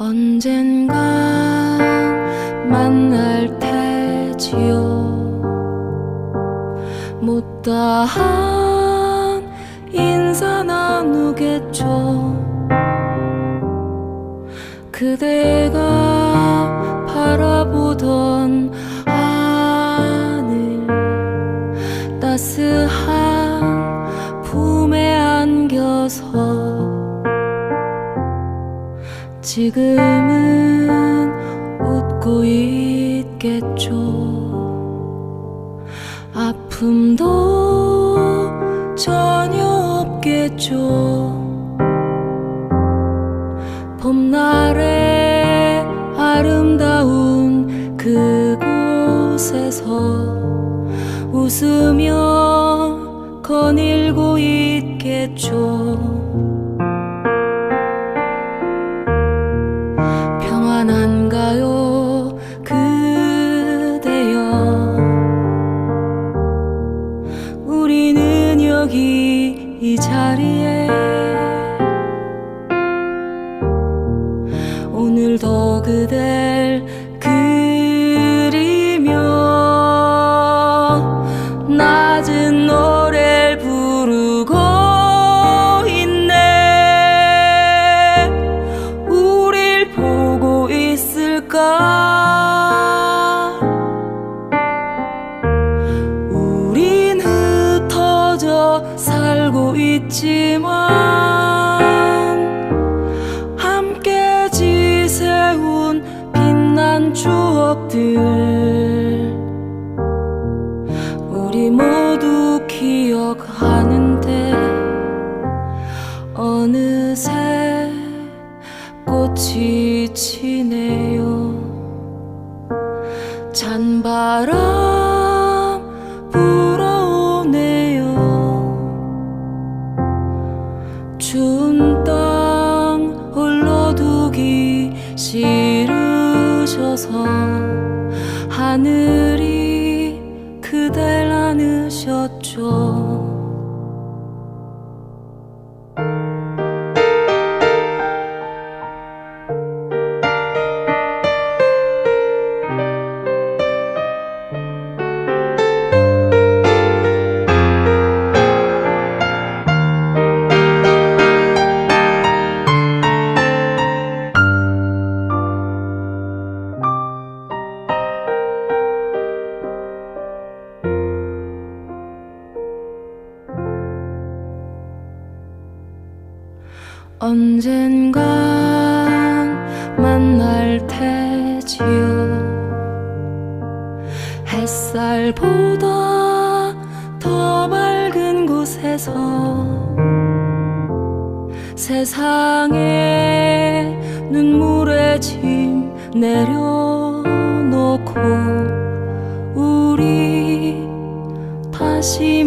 언젠가 만날 테지요. 못다한 인사 나누겠죠. 그대가 바라보던 하늘 따스한 품에 안겨서 지금은 웃고 있겠죠. 아픔도 전혀 없겠죠. 봄날의 아름다운 그곳에서 웃으며 거닐고 있겠죠. 자리에 오늘도 그댈 그리며 낮은 노래를 부르고 있네. 우릴 보고 있을까 살고 있지만 함께 지새운 빛난 추억들 우리 모두 기억하는데 어느새 꽃이 지네요. 찬바람 싫으셔서 하늘이 그댈 안으셨죠 언젠간 만날 테지요. 햇살보다 더 밝은 곳에서 세상에 눈물의 짐 내려놓고 우리 다시